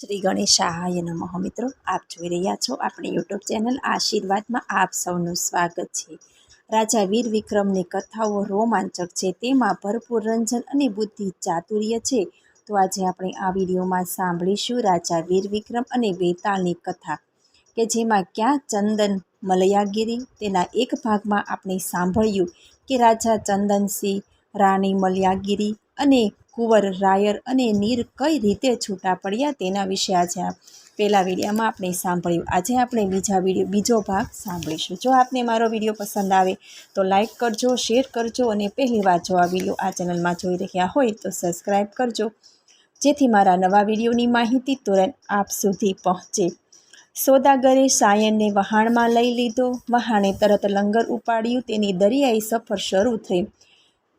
શ્રી ગણેશાય નમઃ મિત્રો. આપ જોઈ રહ્યા છો આપણી યુટ્યુબ ચેનલ આશીર્વાદમાં આપ સૌનું સ્વાગત છે. રાજા વીર વિક્રમની કથાઓ રોમાંચક છે. તેમાં ભરપૂર રંજન અને બુદ્ધિ ચાતુર્ય છે. તો આજે આપણે આ વિડીયોમાં સાંભળીશું રાજા વીર વિક્રમ અને વેતાળની કથા, કે જેમાં ક્યાં ચંદન મલયાગીરી તેના એક ભાગમાં આપણે સાંભળ્યું કે રાજા ચંદનસિંહ, રાણી મલયાગીરી અને કુંવર, રાયર અને નીર કઈ રીતે છૂટા પડ્યા તેના વિશે આજે પહેલા વિડીયોમાં આપણે સાંભળ્યું. આજે આપણે બીજા વીડિયો, બીજો ભાગ સાંભળીશું. જો આપને મારો વીડિયો પસંદ આવે તો લાઇક કરજો, શેર કરજો અને પહેલી વાર જો આ વીડિયો આ ચેનલમાં જોઈ રહ્યા હોય તો સબસ્ક્રાઈબ કરજો. જેથી મારા નવા વિડીયોની માહિતી તુરંત આપ સુધી પહોંચે. સોદાગરે સાયનને વહાણમાં લઈ લીધો. વહાણે તરત લંગર ઉપાડ્યું. તેની દરિયાઈ સફર શરૂ થઈ.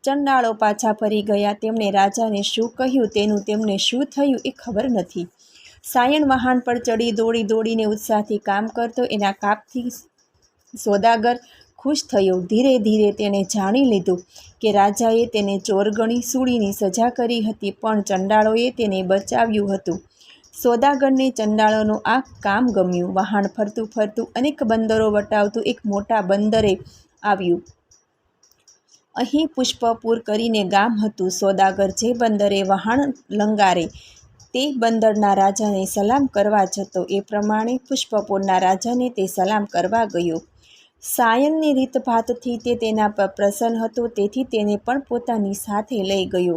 ચંડાળો પાછા ફરી ગયા. તેમણે રાજાને શું કહ્યું, તેનું તેમને શું થયું એ ખબર નથી. સાયણ વહાણ પર ચડી દોડી દોડીને ઉત્સાહથી કામ કરતો એના કાપથી સોદાગર ખુશ થયો. ધીરે ધીરે તેણે જાણી લીધું કે રાજાએ તેને ચોર ગણી સૂળીની સજા કરી હતી, પણ ચંડાળોએ તેને બચાવ્યું હતું. સોદાગરને ચંડાળોનું આ કામ ગમ્યું. વહાણ ફરતું ફરતું અનેક બંદરો વટાવતું એક મોટા બંદરે આવ્યું. અહીં પુષ્પપુર કરીને ગામ હતું. સોદાગર જે બંદરે વહાણ લંગારે, તે બંદરના રાજાને સલામ કરવા જતો. એ પ્રમાણે પુષ્પપુરના રાજાને તે સલામ કરવા ગયો. સાયનની રીતભાતથી તે તેના પર પ્રસન્ન હતો, તેથી તેને પણ પોતાની સાથે લઈ ગયો.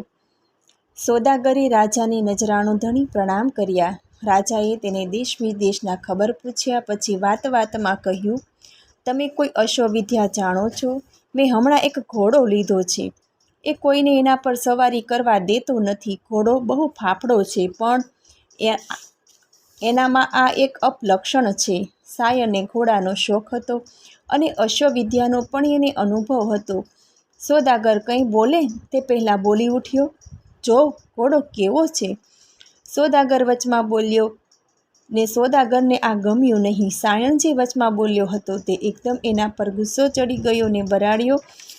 સોદાગરે રાજાની નજરાણો ધણી પ્રણામ કર્યા. રાજાએ તેને દેશ વિદેશના ખબર પૂછ્યા, પછી વાત વાતમાં કહ્યું, તમે કોઈ અશ્વવિદ્યા જાણો છો? મેં હમણાં એક ઘોડો લીધો છે. એ કોઈને એના પર સવારી કરવા દેતો નથી. ઘોડો બહુ ફાફડો છે, પણ એનામાં આ એક અપલક્ષણ છે. સાયને ઘોડાનો શોખ હતો અને અશ્વવિદ્યાનો પણ એને અનુભવ હતો. સોદાગર કંઈ બોલે? તે પહેલાં બોલી ઉઠ્યો. જો, ઘોડો કેવો છે? સોદાગર વચમાં બોલ્યો ને સોદાગરને આ ગમ્યું નહીં. સાયણ જે વચમાં બોલ્યો હતો તે એકદમ એના પર ગુસ્સો ચડી ગયો ને બરાડ્યો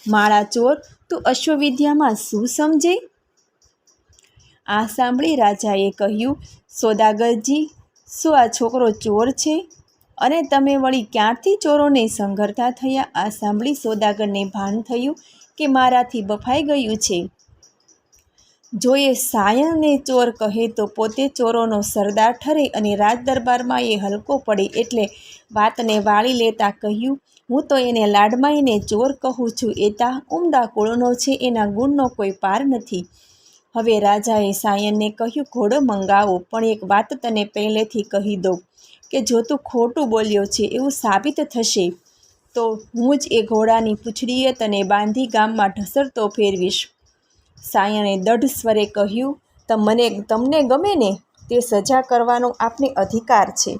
માળા ચોર, તું અશ્વવિદ્યામાં શું સમજે? આ સાંભળી રાજાએ કહ્યું, સોદાગરજી, શું આ છોકરો ચોર છે? અને તમે વળી ક્યાંથી ચોરોને સંઘરતા થયા? આ સાંભળી સોદાગરને ભાન થયું કે મારાથી બફાઈ ગયું છે. જો એ સાયણને ચોર કહે તો પોતે ચોરોનો સરદાર ઠરે અને રાજદરબારમાં એ હલકો પડે એટલે વાતને વાળી લેતા કહ્યું, હું તો એને લાડમાઈને ચોર કહું છું, એ તા ઉમદા કુળનો છે, એના ગુણનો કોઈ પાર નથી. હવે રાજાએ સાયનને કહ્યું, ઘોડો મંગાવો, પણ એક વાત તને પહેલેથી કહી દઉં, કે જો તું ખોટું બોલ્યો છે, એવું સાબિત થશે, તો હું જ એ ઘોડાની પૂંછડીએ તને બાંધી ગામમાં ઢસરતો ફેરવીશ. સાયણે દઢ સ્વરે કહ્યું, તો મને, તમને ગમે ને તે સજા કરવાનો આપને અધિકાર છે.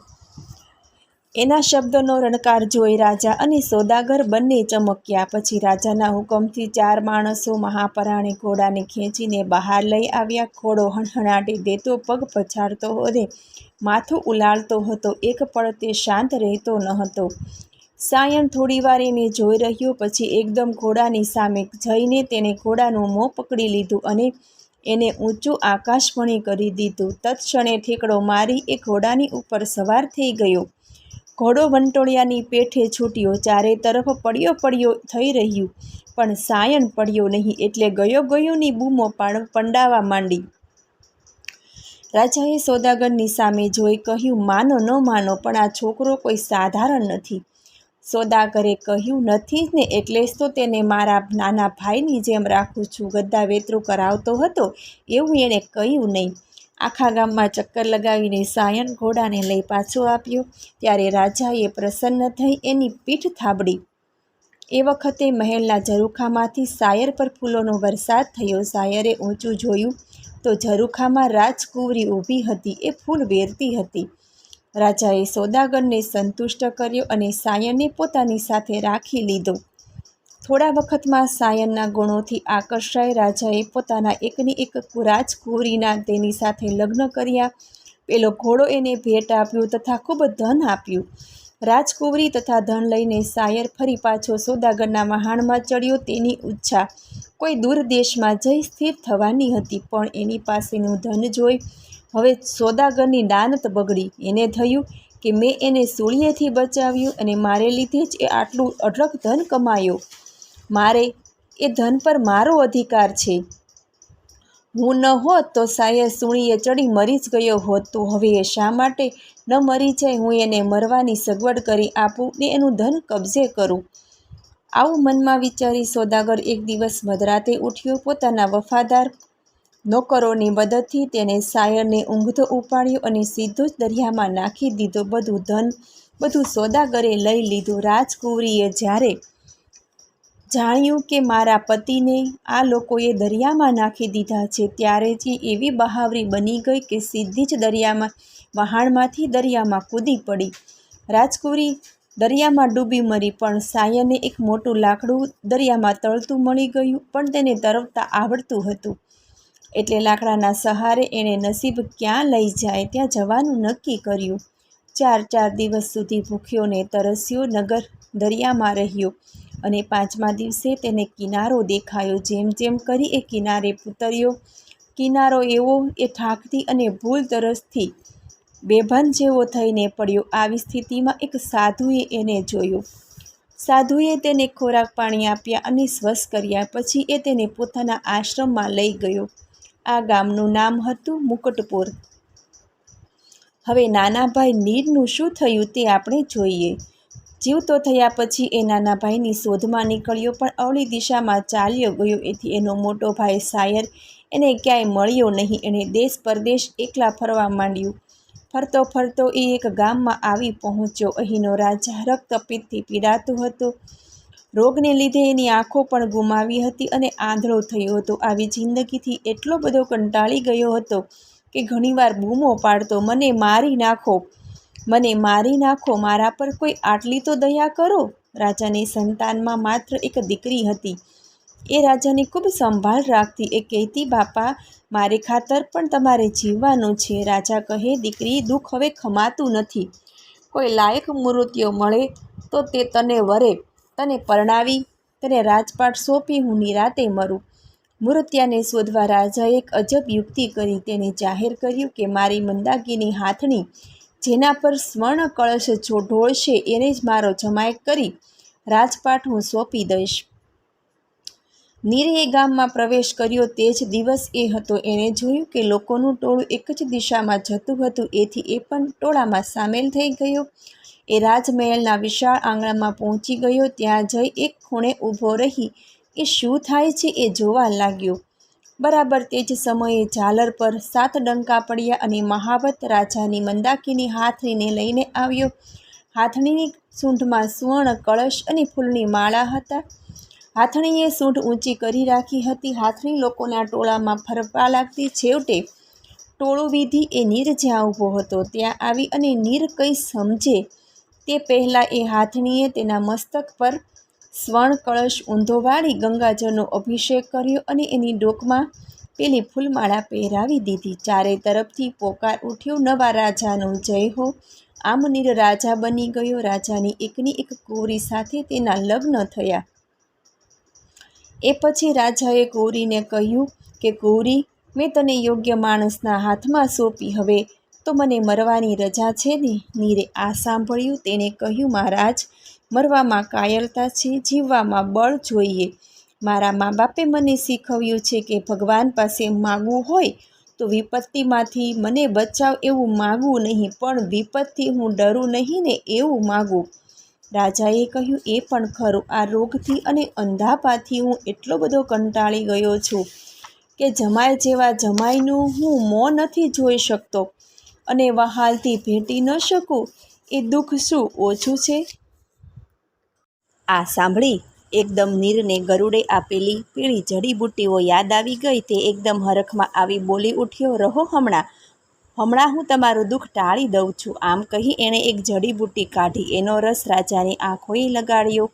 એના શબ્દનો રણકાર જોઈ રાજા અને સોદાગર બંને ચમક્યા. પછી રાજાના હુકમથી ચાર માણસો મહાપરાણે ઘોડાને ખેંચીને બહાર લઈ આવ્યા. ઘોડો હણહણાટી દેતો, પગ પછાડતો, અને માથું ઉલાળતો હતો. એક પળ તે શાંત રહેતો ન હતો. સાયણ થોડીવાર એને જોઈ રહ્યો, પછી એકદમ ઘોડાની સામે જઈને તેણે ઘોડાનું મોં પકડી લીધું અને એને ઊંચું આકાશપણી કરી દીધું. તત્ક્ષણે ઠેકડો મારી એ ઘોડાની ઉપર સવાર થઈ ગયો. ઘોડો વંટોળિયાની પેઠે છૂટ્યો. ચારે તરફ પડ્યો પડ્યો થઈ રહ્યું, પણ સાયણ પડ્યો નહીં એટલે ગયો ગયોની બૂમો પણ પંડાવા માંડી. રાજાએ સોદાગરની સામે જોઈ કહ્યું, માનો ન માનો, પણ આ છોકરો કોઈ સાધારણ નથી. સોદાગરે કહ્યું, નથી ને, એટલે જ તો તેને મારા નાના ભાઈની જેમ રાખું છું. ગદ્દા વેતરું કરાવતો હતો, એવું એણે કહ્યું નહીં. આખા ગામમાં ચક્કર લગાવીને સાયન ઘોડાને લઈ પાછો આપ્યો. ત્યારે રાજાએ પ્રસન્ન થઈ એની પીઠ થાબડી. એ વખતે મહેલના ઝરૂખામાંથી સાયર પર ફૂલોનો વરસાદ થયો. સાયરે ઊંચું જોયું તો ઝરૂખામાં રાજકુંવરી ઊભી હતી. એ ફૂલ વેરતી હતી. રાજાએ સોદાગરને સંતુષ્ટ કર્યો અને સાયનને પોતાની સાથે રાખી લીધો. થોડા વખતમાં સાયનના ગુણોથી આકર્ષાય રાજાએ પોતાના એકની એક રાજકુંવરીના તેની સાથે લગ્ન કર્યા. પેલો ઘોડો એને ભેટ આપ્યો તથા ખૂબ ધન આપ્યું. રાજકુંવરી તથા ધન લઈને સાયર ફરી પાછો સોદાગરના વહાણમાં ચડ્યો તેની ઈચ્છા. કોઈ દૂર દેશમાં જઈ સ્થિર થવાની હતી, પણ એની પાસેનું ધન જોઈ હવે સોદાગરની દાનત બગડી. એને થયું કે મેં એને સૂળિયેથી બચાવ્યું અને મારે લીધે જ એ આટલું અઢળક ધન કમાયો. મારે એ ધન પર મારો અધિકાર છે. હું ન હોત તો શાયદ સૂળીએ ચડી મરી જ ગયો હોત. તો હવે એ શા માટે ન મરી જાય? હું એને મરવાની સગવડ કરી આપું ને એનું ધન કબજે કરું. આવું મનમાં વિચારી સોદાગર એક દિવસ મધરાતે ઉઠ્યો પોતાના વફાદાર નોકરોની મદદથી તેને શાયરને ઊંઘતો ઉપાડ્યો અને સીધો જ દરિયામાં નાખી દીધો બધું ધન, બધું સોદાગરે લઈ લીધું રાજકુંવરીએ જ્યારે જાણ્યું કે મારા પતિને આ લોકોએ દરિયામાં નાખી દીધા છે ત્યારે જ એવી બહાવરી બની ગઈ કે સીધી જ દરિયામાં, વહાણમાંથી દરિયામાં કૂદી પડી. રાજકુંવરી દરિયામાં ડૂબી મરી, પણ સાયને એક મોટું લાકડું દરિયામાં તળતું મળી ગયું, પણ તેને તરવતા આવડતું હતું. એટલે લાકડાના સહારે એણે નસીબ ક્યાં લઈ જાય ત્યાં જવાનું નક્કી કર્યું. ચાર ચાર દિવસ સુધી ભૂખ્યો ને તરસ્યો નગર દરિયામાં રહ્યો અને પાંચમા દિવસે તેને કિનારો દેખાયો. જેમ જેમ કરી એ કિનારે ઉતર્યો કિનારો એવો એ ઠાકતી અને ભૂલ તરસથી બેભાન જેવો થઈને પડ્યો. આવી સ્થિતિમાં એક સાધુએ એને જોયો. સાધુએ તેને ખોરાક પાણી આપ્યા અને સ્વસ્થ કર્યા. પછી એ તેને પોતાના આશ્રમમાં લઈ ગયો. આ ગામનું નામ હતું મુકટપુર. હવે નાના ભાઈ નીરનું શું થયું તે આપણે જોઈએ. જીવતો થયા પછી એ નાના ભાઈની શોધમાં નીકળ્યો પણ અવળી દિશામાં ચાલ્યો ગયો એથી એનો મોટો ભાઈ શાયર એને ક્યાંય મળ્યો નહીં. એણે દેશ પરદેશ એકલા ફરવા માંડ્યું. ફરતો ફરતો એ એક ગામમાં આવી પહોંચ્યો. અહીંનો રાજા રક્તપિત્તથી પીડાતો હતો. રોગને લીધે એની આંખો પણ ગુમાવી હતી અને આંધળો થયો હતો. આવી જિંદગીથી એટલો બધો કંટાળી ગયો હતો કે ઘણીવાર બૂમો પાડતો, મને મારી નાખો, મને મારી નાખો, મારા પર કોઈ આટલી તો દયા કરો. રાજાની સંતાનમાં માત્ર એક દીકરી હતી. એ રાજાની ખૂબ સંભાળ રાખતી એ કહેતી, બાપા, મારે ખાતર પણ તમારે જીવવાનું છે. રાજા કહે, દીકરી, દુઃખ હવે ખમાતું નથી. કોઈ લાયક મૃત્યુ મળે તો તે તને વરે. તને પરણાવી, તને રાજપાટ સોંપી હું નિરાતે મરું. મૃત્યાને શોધવા રાજાએ એક અજબ યુક્તિ કરી. તેને જાહેર કર્યું કે મારી મંદાકીની હાથણી જેના પર સ્વર્ણ કળશ જો ઢોળશે, એને જ મારો જમાય કરી રાજપાટ હું સોંપી દઈશ. નીરે ગામમાં પ્રવેશ કર્યો. તે જ દિવસ એ હતો. એણે જોયું કે લોકોનું ટોળું એક જ દિશામાં જતું હતું. એથી એ પણ ટોળામાં સામેલ થઈ ગયો. એ રાજમહેલના વિશાળ આંગણામાં પહોંચી ગયો, ત્યાં જઈ એક ખૂણે ઊભો રહી. એ શું થાય છે એ જોવા લાગ્યો? બરાબર તે જ સમયે ઝાલર પર સાત ડંકા પડ્યા અને મહાવત રાજાની મંદાકીની હાથણીને લઈને આવ્યો. હાથણીની સૂંઢમાં સુવર્ણ કળશ અને ફૂલની માળા હતા. હાથણીએ સૂંઢ ઊંચી કરી રાખી હતી. હાથણી લોકોના ટોળામાં ફરવા લાગતી. છેવટે ટોળું વિધિ એ નીર જ્યાં ઊભો હતો, ત્યાં આવી અને નીર કંઈ સમજે તે પહેલાં એ હાથણીએ તેના મસ્તક પર સ્વર્ણ કળશ ઊંધો વાળી ગંગાજળનો અભિષેક કર્યો અને એની ડોકમાં પેલી ફૂલમાળા પહેરાવી દીધી. ચારે તરફથી પોકાર ઉઠ્યો નવા રાજાનો જય હો. આમ નીર રાજા બની ગયો. રાજાની એકની એક કુંવરી સાથે તેના લગ્ન થયા. એ પછી રાજાએ કુંવરીને કહ્યું કે કુંવરી મેં તને યોગ્ય માણસના હાથમાં સોંપી. હવે તો મને મરવાની રજા છે ને? નીરે આ સાંભળ્યું તેણે કહ્યું, મહારાજ, મરવામાં કાયરતા છે, જીવવામાં બળ જોઈએ. મારા મા બાપે મને શીખવ્યું છે કે ભગવાન પાસે માગવું હોય તો વિપત્તિમાંથી મને બચાવ એવું માગવું નહીં, પણ વિપત્તિ હું ડરું નહીં ને એવું માગું. રાજાએ કહ્યું, એ પણ ખરું. આ રોગથી અને અંધાપાથી હું એટલો બધો કંટાળી ગયો છું કે જમાય જેવા જમાઈનું હું મોં નથી જોઈ શકતો. અને વહાલથી ભેટી ન શકું, એ દુઃખ શું ઓછું છે? આ સાંભળી એકદમ નીરને ગરુડે આપેલી પીળી જડીબુટ્ટીઓ યાદ આવી ગઈ. તે એકદમ હરખમાં આવી બોલી ઉઠ્યો, રહો હમણાં. હમણાં હું તમારું દુઃખ ટાળી દઉં છું. આમ કહી એણે એક જડીબુટ્ટી કાઢી. એનો રસ રાજાની આંખોએ લગાડ્યો.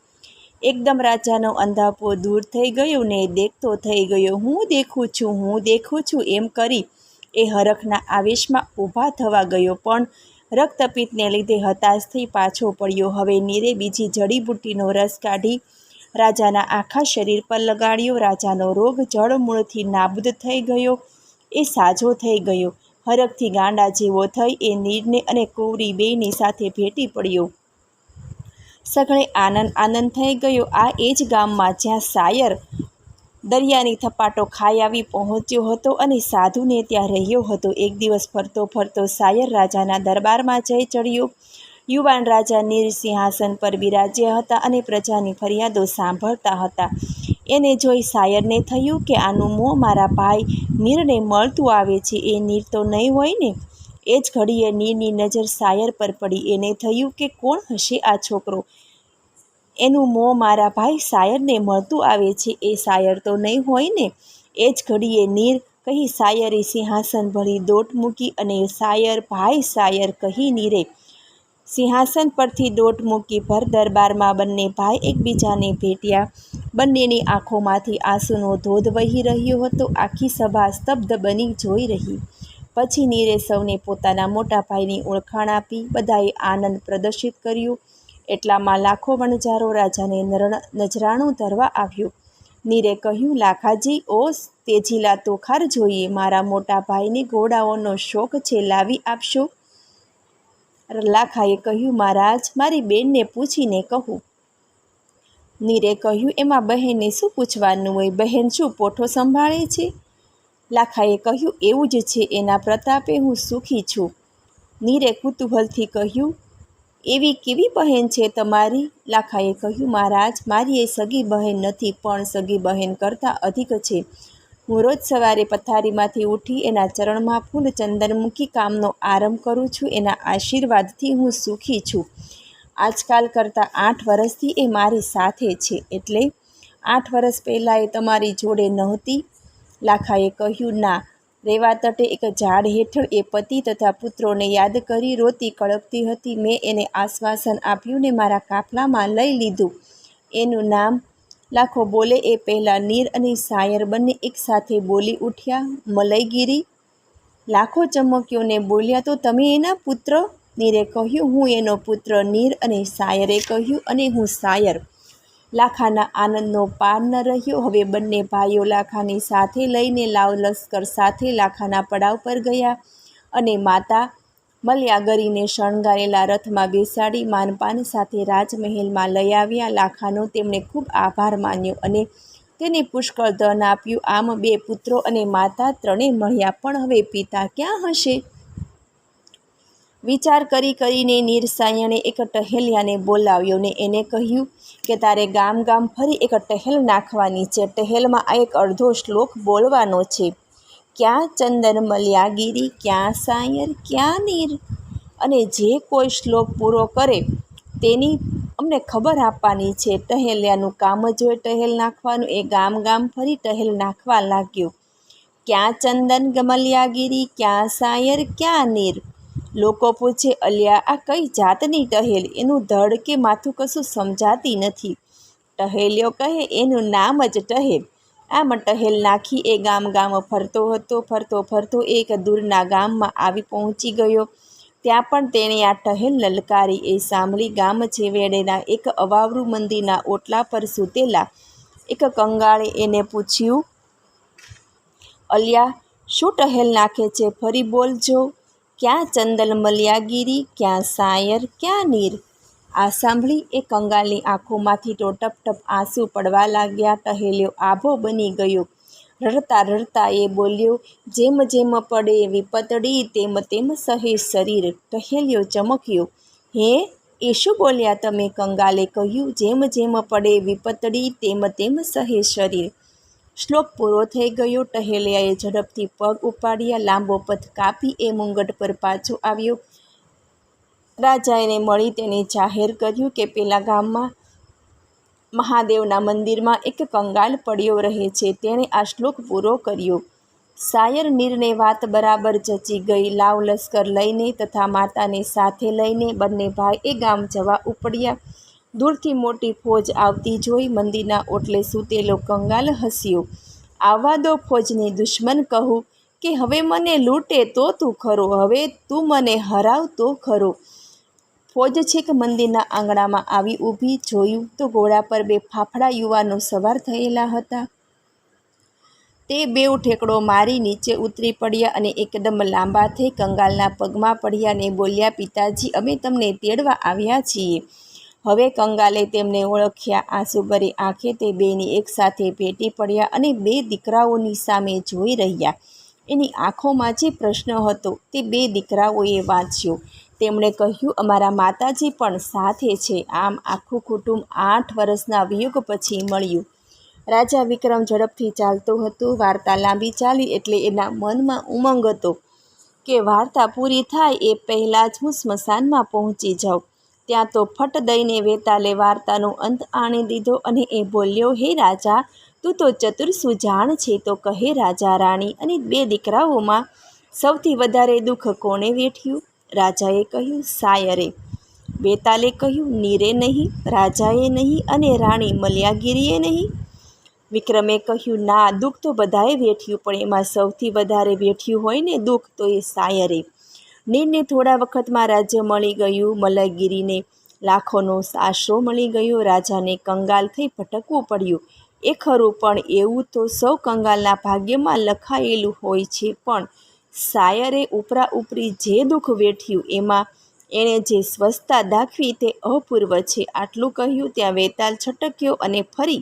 એકદમ રાજાનો અંધાપો દૂર થઈ ગયો ને દેખતો થઈ ગયો. હું દેખું છું, હું દેખું છું. એમ કરી એ હરખના આવેશમાં ઊભા થવા ગયો, પણ રક્તપિત્તને લીધે હતાશ થઈ પાછો પડ્યો. હવે નીરે બીજી જડીબુટ્ટીનો રસ કાઢી રાજાના આખા શરીર પર લગાડ્યો. રાજાનો રોગ જળમૂળથી નાબૂદ થઈ ગયો, એ સાજો થઈ ગયો. હરખથી ગાંડા જેવો થઈ એ નીરને અને કુંવરી બેની સાથે ભેટી પડ્યો. સઘળે આનંદ આનંદ થઈ ગયો. આ એ જ ગામમાં જ્યાં શાયર દરિયાની થપાટો ખાઈ આવી પહોંચ્યો હતો અને સાધુને ત્યાં રહ્યો હતો. એક દિવસ ફરતો ફરતો શાયર રાજાના દરબારમાં જઈ ચડ્યો. યુવાન રાજા નીર સિંહાસન પર બિરાજ્યા હતા અને પ્રજાની ફરિયાદો સાંભળતા હતા. એને જોઈ શાયરને થયું કે આનું મોં મારા ભાઈ નીરને મળતું આવે છે. એ નીર તો નહીં હોય ને? એ જ ઘડીએ નીરની નજર શાયર પર પડી. એને થયું કે કોણ હશે આ છોકરો? એનું મોં મારા ભાઈ શાયરને મળતું આવે છે. એ શાયર તો નહીં હોય ને? એ જ ઘડીએ નીર કહી શાયરે સિંહાસન ભળી દોટ મૂકી અને શાયર ભાઈ શાયર કહી નીરે, સિંહાસન પરથી દોટ મૂકી ભર દરબારમાં બંને ભાઈ એકબીજાને ભેટ્યા. બંનેની આંખોમાંથી આંસુનો ધોધ વહી રહ્યો હતો. આખી સભા સ્તબ્ધ બની જોઈ રહી. પછી નીરે સૌને પોતાના મોટા ભાઈની ઓળખાણ આપી. બધાએ આનંદ પ્રદર્શિત કર્યું. એટલામાં લાખો વણજારો રાજાને નજરાણું ધરવા આવ્યો. નીરે કહ્યું, લાખાજી ઓ તેજીલા તોખાર જોઈએ. મારા મોટા ભાઈને ઘોડાઓનો શોખ છે, લાવી આપશો? લાખાએ કહ્યું, મહારાજ, મારી બેનને પૂછીને કહું. નીરે કહ્યું, એમાં બહેનને શું પૂછવાનું હોય? બહેન શું પોઠો સંભાળે છે? લાખાએ કહ્યું, એવું જ છે, એના પ્રતાપે હું સુખી છું. નીરે કુતૂહલથી કહ્યું એવી કેવી બહેન છે તમારી? લાખાએ કહ્યું, મહારાજ, મારી એ સગી બહેન નથી, પણ સગી બહેન કરતાં અધિક છે. હું રોજ સવારે પથારીમાંથી ઉઠી એના ચરણમાં ફૂલ ચંદન મૂકી કામનો આરંભ કરું છું. એના આશીર્વાદથી હું સુખી છું. આજકાલ કરતાં આઠ વર્ષથી એ મારી સાથે છે. એટલે આઠ વર્ષ પહેલાં એ તમારી જોડે નહોતી? લાખાએ કહ્યું, ના રેવા તટે એક ઝાડ હેઠળ એ પતિ તથા પુત્રોને યાદ કરી રોતી કળપતી હતી. મેં એને આશ્વાસન આપ્યું ને મારા કાફલામાં લઈ લીધું. એનું નામ લાખો બોલે. એ પહેલાં નીર અને શાયર બંને એકસાથે બોલી ઉઠ્યા. મલયગીરી, લાખો ચમક્યો ને બોલ્યા તો તમે એના પુત્ર? નીરે કહ્યું. હું એનો પુત્ર નીર અને શાયરે કહ્યું અને હું શાયર લાખાના આનંદનો પાર ન રહ્યો. હવે બંને ભાઈઓ લાખાની સાથે લઈને લાવ લશ્કર સાથે લાખાના પડાવ પર ગયા અને માતા મલ્યાગરીને શણગારેલા રથમાં બેસાડી માનપાન સાથે રાજમહેલમાં લઈ આવ્યા. લાખાનો તેમણે ખૂબ આભાર માન્યો અને તેને પુષ્કળ ધન આપ્યું. આમ બે પુત્રો અને માતા ત્રણેય મળ્યા. પણ હવે પિતા ક્યાં હશે? વિચાર કરી કરીને નિરસાયણે એક ટહેલિયાને બોલાવ્યો ને એને કહ્યું કે તારે ગામ ગામ ફરી એક ટહેલ નાખવાની છે. ટહેલમાં આ એક અડધો શ્લોક બોલવાનો છે. ક્યાં ચંદન મલ્યાગીરી, ક્યાં સાયર, ક્યાં નીર? અને જે કોઈ શ્લોક પૂરો કરે તેની અમને ખબર આપવાની છે. ટહેલિયાનું કામ જ હોય ટહેલ નાખવાનું. એ ગામ ગામ ફરી ટહેલ નાખવા લાગ્યો. ક્યાં ચંદન મલ્યાગીરી, ક્યાં સાયર, ક્યાં નીર? લોકો પૂછે, અલ્યા, આ કઈ જાતની ટહેલ? એનું ધડ કે માથું કશું સમજાતી નથી. ટહેલ્યો કહે, એનું નામ જ ટહેલ. આમ ટહેલ નાખી એ ગામ ગામ ફરતો હતો, ફરતો ફરતો એક દૂરના ગામમાં આવી પહોંચી ગયો. ત્યાં પણ તેણે આ ટહેલ લલકારી. એ સાંભળી ગામ છેવેડેના એક અવાવરું મંદિરના ઓટલા પર સૂતેલા એક કંગાળે એને પૂછ્યું, અલ્યા, શું ટહેલ નાખે છે? ફરી બોલજો. ક્યાં ચંદલ મલિયાગીરી, ક્યાં સાયર, ક્યાં નીર? આ સાંભળી એ કંગાલની આંખોમાંથી તો ટપ ટપ આંસુ પડવા લાગ્યા, ટહેલ્યો, આભો બની ગયો. રડતા રડતા એ બોલ્યો, જેમ જેમ પડે વિપતડી તેમ તેમ સહે શરીર. ટહેલ્યો, ચમક્યો, હે, એ શું બોલ્યા તમે કંગાલે કહ્યું? જેમ જેમ પડે વિપતડી તેમ તેમ સહે શરીર. શ્લોક પૂરો થઈ ગયો, ટહેલિયાએ ઝડપથી પગ ઉપાડ્યા, લાંબો પથ કાપી એ મુંગટ પર પાછો આવ્યો. રાજાએને મળી તેને જાહેર કર્યું કે પેલા ગામમાં મહાદેવના મંદિરમાં એક કંગાલ પડ્યો રહે છે. તેણે આ શ્લોક પૂરો કર્યો. શાયર નીરને વાત બરાબર જચી ગઈ. લાવ લશ્કર લઈને તથા માતાને સાથે લઈને બંને ભાઈ એ ગામ જવા ઉપડ્યા. દૂરથી મોટી ફોજ આવતી જોઈ મંદિરના ઓટલે સૂતેલો કંગાલ હસ્યો. આવવા દો ફોજને દુશ્મન કહું કે હવે મને લૂંટે તો તું ખરો, હવે તું મને હરાવ તો ખરો. ફોજ છેક મંદિરના આંગણામાં આવી ઊભી જોયું તો ઘોડા પર બે ફાફડા યુવાનો સવાર થયેલા હતા. તે બેઉ ઠેકડો મારી નીચે ઉતરી પડ્યા અને એકદમ લાંબા થઈ કંગાલના પગમાં પડ્યા ને બોલ્યા, પિતાજી, અમે તમને તેડવા આવ્યા છીએ. હવે કંગાલે તેમને ઓળખ્યા આંસુભરી આંખે તે બેની એકસાથે ભેટી પડ્યા અને બે દીકરાઓની સામે જોઈ રહ્યા. એની આંખોમાં જે પ્રશ્ન હતો તે બે દીકરાઓએ વાંચ્યો. તેમણે કહ્યું, અમારા માતાજી પણ સાથે છે. આમ આખું કુટુંબ આઠ વર્ષના વિયોગ પછી મળ્યું. રાજા વિક્રમ ઝડપથી ચાલતો હતો. વાર્તા લાંબી ચાલી એટલે એના મનમાં ઉમંગ હતો કે, વાર્તા પૂરી થાય એ પહેલાં જ હું સ્મશાનમાં પહોંચી જાઉં. ત્યાં તો ફટ દઈને વેતાલે વાર્તાનો અંત આણી દીધો અને એ બોલ્યો, હે રાજા, તું તો ચતુર સુજાણ છે તો કહે રાજા રાણી અને બે દીકરાઓમાં સૌથી વધારે દુઃખ કોણે વેઠ્યું? રાજાએ કહ્યું, સાયરે. વેતાલે કહ્યું, નીરે નહીં, રાજાએ નહીં અને રાણી મલ્યાગીરીએ નહીં. વિક્રમે કહ્યું, ના, દુઃખ તો બધાએ વેઠ્યું, પણ એમાં સૌથી વધારે વેઠ્યું હોય ને દુઃખ તો એ સાયરે. નીરને થોડા વખતમાં રાજ્ય મળી ગયું. મલયગીરીને લાખોનો આશરો મળી ગયો. રાજાને કંગાલ થઈ ભટકવું પડ્યું. એ ખરું, પણ એવું તો સૌ કંગાલના ભાગ્યમાં લખાયેલું હોય છે. પણ સાયરે ઉપરા ઉપરી જે દુઃખ વેઠ્યું, એમાં એણે જે સ્વસ્થતા દાખવી તે અપૂર્વ છે. આટલું કહ્યું, ત્યાં વેતાલ છટક્યો અને ફરી